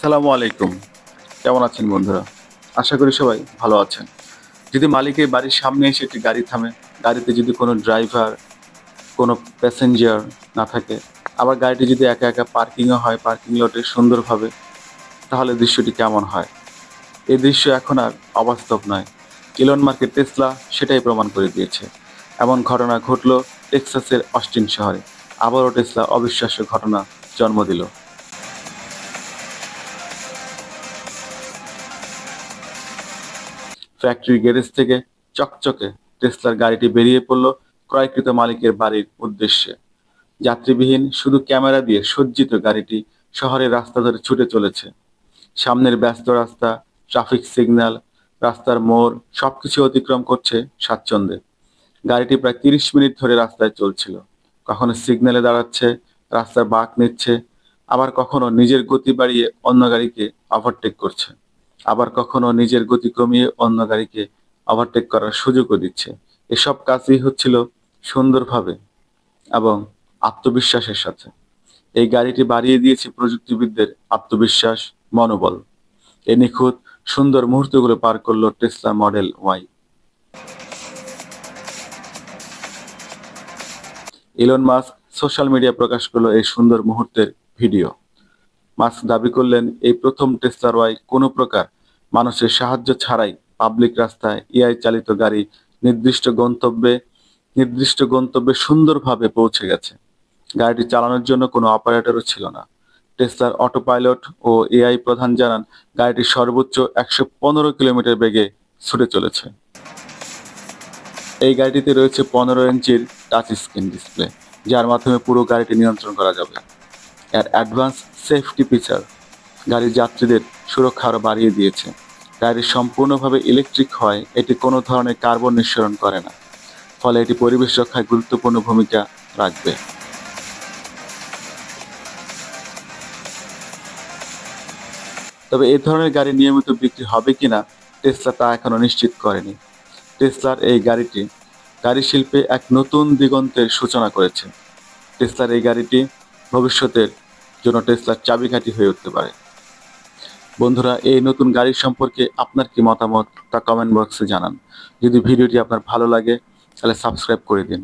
আসসালামু আলাইকুম। কেমন আছেন বন্ধুরা? আশা করি সবাই ভালো আছেন। যদি মালিকের বাড়ির সামনে এসে একটি গাড়ি থামে, গাড়িতে যদি কোনো ড্রাইভার, কোনো প্যাসেঞ্জার না থাকে, আবার গাড়িটি যদি একা একা পার্কিংও হয়, পার্কিং লটে সুন্দরভাবে, তাহলে দৃশ্যটি কেমন হয়? এই দৃশ্য এখন আর অবাস্তব নয়। ইলন মার্কেট টেসলা সেটাই প্রমাণ করে দিয়েছে। এমন ঘটনা ঘটল টেক্সাসের অস্টিন শহরে। আবারও টেসলা অবিশ্বাস্য ঘটনা জন্ম দিল। ফ্যাক্টরি গ্যারেজ থেকে চকচকে টেসলার গাড়িটি বেরিয়ে পড়ল ক্রয়কৃত মালিকের বাড়ির উদ্দেশ্যে। যাত্রীবিহীন শুধু ক্যামেরা দিয়ে সজ্জিত গাড়িটি শহরের রাস্তা ধরে ছুটে চলেছে। সামনের ব্যস্ত রাস্তা ট্রাফিক সিগন্যাল রাস্তার মোড়, সবকিছু অতিক্রম করছে স্বাচ্ছন্দ্যে। গাড়িটি প্রায় তিরিশ মিনিট ধরে রাস্তায় চলছিল। কখনো সিগন্যালে দাঁড়াচ্ছে, রাস্তার বাঁক নিচ্ছে, আবার কখনো নিজের গতি বাড়িয়ে অন্য গাড়িকে ওভারটেক করছে। আবার কখনো নিজের গতি কমিয়ে অন্য গাড়িকে ওভারটেক করার সুযোগও দিচ্ছে। এসব কাজই হচ্ছিল সুন্দরভাবে এবং আত্মবিশ্বাসের সাথে। এই গাড়িটি বাড়িয়ে দিয়েছে প্রযুক্তিবিদদের আত্মবিশ্বাস, মনোবল। এ নিখুঁত, সুন্দর মুহূর্তগুলো পার করল Tesla Model Y Elon Musk social media প্রকাশ করল এই সুন্দর মুহূর্তের ভিডিও মাস্ক দাবি করলেন, এই প্রথম টেসলার ওয়াই কোনো প্রকার মানুষের সাহায্য ছাড়াই পাবলিক রাস্তায় এআই চালিত গাড়ি নির্দিষ্ট গন্তব্যে নির্দিষ্ট গন্তব্যে সুন্দরভাবে পৌঁছে গেছে। গাড়িটি চালানোর জন্য কোনো অপারেটরও ছিল না। টেসলার অটো পাইলট ও এআই প্রধান জানান, গাড়িটি সর্বোচ্চ একশো পনেরো কিলোমিটার বেগে ছুটে চলেছে। এই গাড়িটিতে রয়েছে পনেরো ইঞ্চির টাচ স্ক্রিন ডিসপ্লে, যার মাধ্যমে পুরো গাড়িটি নিয়ন্ত্রণ করা যাবে। এর অ্যাডভান্স সেফটি ফিচার। গাড়ির যাত্রীদের সুরক্ষা আরও বাড়িয়ে দিয়েছে। গাড়ি সম্পূর্ণভাবে ইলেকট্রিক হয়, এটি কোনো ধরনের কার্বন নিঃসরণ করে না। ফলে এটি পরিবেশ রক্ষায় গুরুত্বপূর্ণ ভূমিকা রাখবে। তবে এই ধরনের গাড়ি নিয়মিত বিক্রি হবে কিনা টেসলা তা এখনও নিশ্চিত করেনি। টেসলার এই গাড়িটি গাড়ি শিল্পে এক নতুন দিগন্তের সূচনা করেছে। টেসলার এই গাড়িটি ভবিষ্যতের জন্য টেসলার চাবিকাঠি হয়ে উঠতে পারে। বন্ধুরা, এই নতুন গাড়ির সম্পর্কে আপনার কি মতামত তা কমেন্ট বক্সে জানান। যদি ভিডিওটি আপনার ভালো লাগে, তাহলে সাবস্ক্রাইব করে দিন।